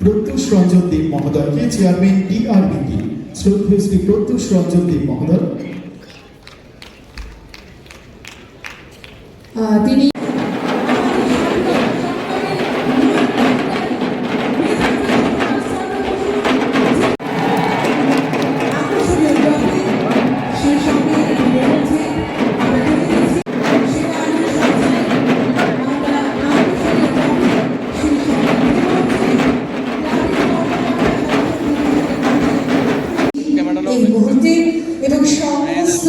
প্রত্যুষ রঞ্জন দেব মহোদয়কে চেয়ারম্যান ডিআরবিটি শ্রদ্ধেয় শ্রী প্রত্যুষ রঞ্জন দেব মহোদয়। তিনি এই মুহূর্তে এবং সমস্ত